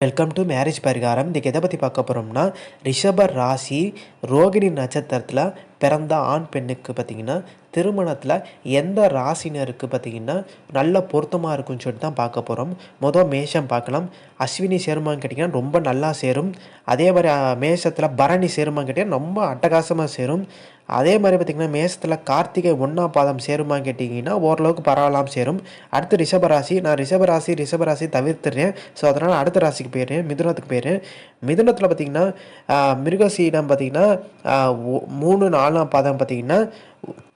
Welcome to marriage பரிகாரம் இன்றைக்கி எதை பற்றி பார்க்க போகிறோம்னா ரிஷப ராசி ரோகிணி நட்சத்திரத்தில் பிறந்த ஆண் பெண்ணுக்கு பார்த்திங்கன்னா திருமணத்தில் எந்த ராசினருக்கு பார்த்திங்கன்னா நல்ல பொருத்தமாக இருக்கும்னு சொல்லிட்டு தான் பார்க்க போகிறோம் மொதல் மேஷம் பார்க்கலாம். அஸ்வினி சேருமான்னு கேட்டிங்கன்னா ரொம்ப நல்லா சேரும். அதே மாதிரி மேஷத்தில் பரணி சேருமான்னு கேட்டிங்கன்னா ரொம்ப அட்டகாசமாக சேரும். அதே மாதிரி பார்த்திங்கன்னா மேஷத்தில் கார்த்திகை ஒன்றாம் பாதம் சேருமான்னு கேட்டிங்கன்னா ஓரளவுக்கு பரவாயில்லாமல் சேரும். அடுத்து ரிஷபராசி. நான் ரிஷபராசி ரிஷபராசி தவிர்த்துறேன் ஸோ அதனால் அடுத்த ராசிக்கு போயிடுறேன். மிதுனத்துக்கு போயிடுறேன். மிதுனத்தில் பார்த்திங்கன்னா மிருகசீடம் பார்த்திங்கன்னா மூணு நாலாம் பாதம் பார்த்திங்கன்னா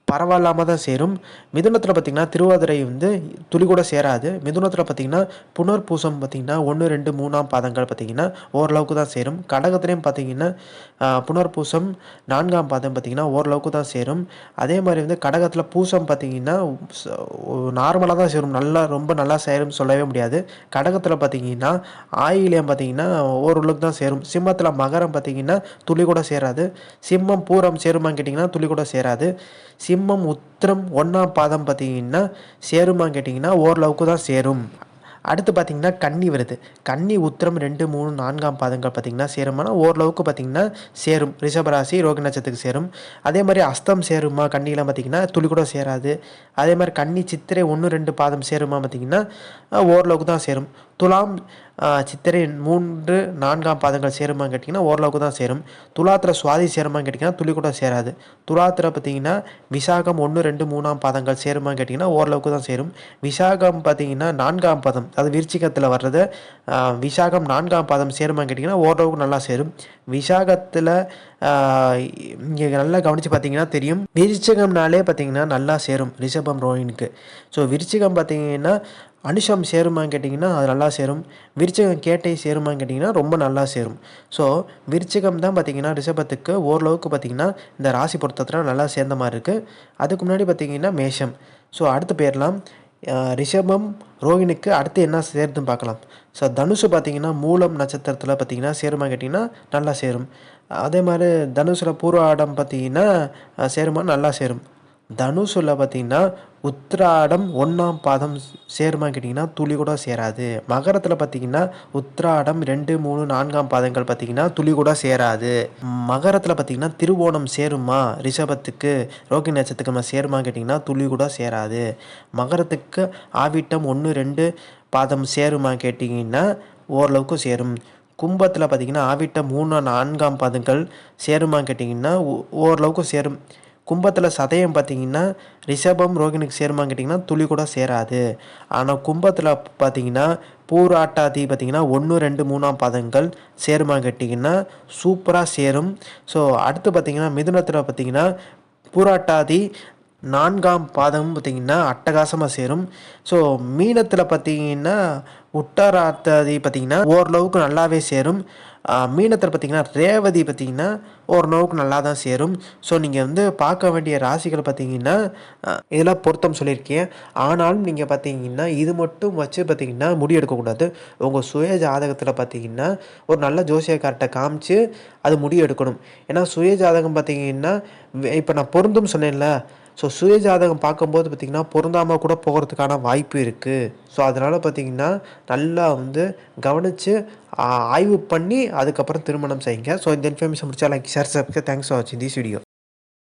பரவாயில்லாமல் தான் சேரும். மிதுனத்தில் பார்த்திங்கன்னா திருவாதிரை வந்து துளி கூட சேராது. மிதுனத்தில் பார்த்திங்கன்னா புனர்பூசம் பார்த்திங்கன்னா ஒன்று ரெண்டு மூணாம் பாதங்கள் பார்த்திங்கன்னா ஓரளவுக்கு தான் சேரும். கடகத்துலேயும் பார்த்திங்கன்னா புனர்பூசம் நான்காம் பாதம் பார்த்திங்கன்னா ஓரளவுக்கு தான் சேரும். அதே மாதிரி வந்து கடகத்தில் பூசம் பார்த்திங்கன்னா நார்மலாக தான் சேரும். நல்லா ரொம்ப நல்லா சேரும் சொல்லவே முடியாது. கடகத்தில் பார்த்திங்கன்னா ஆயிலியம் பார்த்திங்கன்னா ஓரளவுக்கு தான் சேரும். சிம்மத்தில் மகரம் பார்த்திங்கன்னா துளி கூட சேராது. சிம்மம் பூரம் சேருமான்னு கேட்டிங்கன்னா துளி கூட சேராது. சிம்மம் உத்திரம் ஒன்றாம் பாதம் பார்த்தீங்கன்னா சேருமான்னு கேட்டிங்கன்னா ஓரளவுக்கு தான் சேரும். அடுத்து பார்த்திங்கன்னா கன்னி வருது. கன்னி உத்திரம் ரெண்டு மூணு நான்காம் பாதங்கள் பார்த்திங்கன்னா சேருமானா ஓரளவுக்கு பார்த்திங்கன்னா சேரும். ரிஷபராசி ரோகி நட்சத்திரத்துக்கு சேரும். அதே மாதிரி அஸ்தம் சேருமா? கன்னிலாம் பார்த்திங்கன்னா துளி கூட சேராது. அதே மாதிரி கன்னி சித்திரை ஒன்று ரெண்டு பாதம் சேருமா பார்த்திங்கன்னா ஓரளவுக்கு தான் சேரும். துலாம் சித்திரை மூன்று நான்காம் பாதங்கள் சேருமான்னு கேட்டிங்கன்னா ஓரளவுக்கு தான் சேரும். துலாத்தில் சுவாதி சேருமான்னு கேட்டிங்கன்னா துளி கூட சேராது. துலாத்தில் பார்த்தீங்கன்னா விசாகம் ஒன்று ரெண்டு மூணாம் பாதங்கள் சேருமான்னு கேட்டிங்கன்னா ஓரளவுக்கு தான் சேரும். விசாகம் பார்த்தீங்கன்னா நான்காம் பாதம் அது விருச்சிகத்தில் வர்றது விசாகம் நான்காம் பாதம் சேருமான்னு கேட்டிங்கன்னா ஓரளவுக்கு நல்லா சேரும். விசாகத்தில் இங்கே நல்லா கவனித்து பார்த்தீங்கன்னா தெரியும். விருச்சிகம்னாலே பார்த்தீங்கன்னா நல்லா சேரும் ரிஷபம் ரோஹினுக்கு. ஸோ விருச்சிகம் பார்த்தீங்கன்னா அனுஷம் சேருமான்னு கேட்டிங்கன்னா அது நல்லா சேரும். விருச்சகம் கேட்டை சேருமான்னு கேட்டிங்கன்னா ரொம்ப நல்லா சேரும். ஸோ விருச்சகம் தான் பார்த்திங்கன்னா ரிஷபத்துக்கு ஓரளவுக்கு பார்த்திங்கன்னா இந்த ராசி பொருத்தத்தில் நல்லா சேர்ந்த மாதிரி இருக்குது அதுக்கு முன்னாடி பார்த்திங்கன்னா மேஷம். ஸோ அடுத்து பேர்லாம் ரிஷபம் ரோஹிணிக்கு அடுத்து என்ன சேருதுன்னு பார்க்கலாம். ஸோ தனுஷு பார்த்திங்கன்னா மூலம் நட்சத்திரத்தில் பார்த்திங்கன்னா சேருமா கேட்டிங்கன்னா நல்லா சேரும். அதே மாதிரி தனுஷில் பூர்வ ஆடம் பார்த்திங்கன்னா சேருமா நல்லா சேரும். தனுஷில் பார்த்திங்கன்னா உத்ராடம் ஒன்றாம் பாதம் சேருமா கேட்டிங்கன்னா துளி கூட சேராது. மகரத்தில் பார்த்திங்கன்னா உத்ராடம் ரெண்டு மூணு நான்காம் பாதங்கள் பார்த்திங்கன்னா துளி கூட சேராது. மகரத்தில் பார்த்திங்கன்னா திருவோணம் சேருமா? ரிஷபத்துக்கு ரோகி நட்சத்திரமா சேருமா கேட்டிங்கன்னா துளி கூட சேராது. மகரத்துக்கு ஆவிட்டம் ஒன்று ரெண்டு பாதம் சேருமா கேட்டிங்கன்னா ஓரளவுக்கு சேரும். கும்பத்தில் பார்த்திங்கன்னா ஆவிட்டம் மூணு நான்காம் பாதங்கள் சேருமா கேட்டிங்கன்னா ஓரளவுக்கு சேரும். கும்பத்தில் சதயம் பார்த்தீங்கன்னா ரிஷபம் ரோகிணிக்கு சேருமான்னு கேட்டிங்கன்னா துளி கூட சேராது. ஆனால் கும்பத்தில் பார்த்தீங்கன்னா பூராட்டாதி பார்த்திங்கன்னா ஒன்று ரெண்டு மூணாம் பதங்கள் சேருமா கேட்டிங்கன்னா சூப்பராக சேரும். ஸோ அடுத்து பார்த்திங்கன்னா மிதுனத்தில் பார்த்திங்கன்னா பூராட்டாதி நான்காம் பாதமும் பார்த்திங்கன்னா அட்டகாசமாக சேரும். ஸோ மீனத்தில் பார்த்திங்கன்னா உட்டாராத்ததி பார்த்திங்கன்னா ஓரளவுக்கு நல்லாவே சேரும். மீனத்தில் பார்த்திங்கன்னா ரேவதி பார்த்திங்கன்னா ஓரளவுக்கு நல்லா தான் சேரும். ஸோ நீங்கள் வந்து பார்க்க வேண்டிய ராசிகள் பார்த்திங்கன்னா இதெல்லாம் பொருத்தம் சொல்லியிருக்கேன் ஆனாலும் நீங்கள் பார்த்தீங்கன்னா இது மட்டும் வச்சு பார்த்திங்கன்னா முடி எடுக்கக்கூடாது உங்கள் சுய ஜாதகத்தில் பார்த்திங்கன்னா ஒரு நல்ல ஜோசியக்கார்ட்ட காமிச்சு அது முடி எடுக்கணும். ஏன்னா சுய ஜாதகம் பார்த்திங்கன்னா இப்போ நான் பொருந்தும் சொன்னேன்ல ஸோ சுய ஜாதகம் பார்க்கும்போது பார்த்திங்கன்னா பொருந்தாமல் கூட போகிறதுக்கான வாய்ப்பு இருக்குது ஸோ அதனால் பார்த்திங்கன்னா நல்லா வந்து கவனித்து ஆய்வு பண்ணி அதுக்கப்புறம் திருமணம் செய்யுங்க. ஸோ இந்த இன்ஃபர்மேஷன் முடிச்சா like share subscribe thanks for வாட்சிங் திஸ் வீடியோ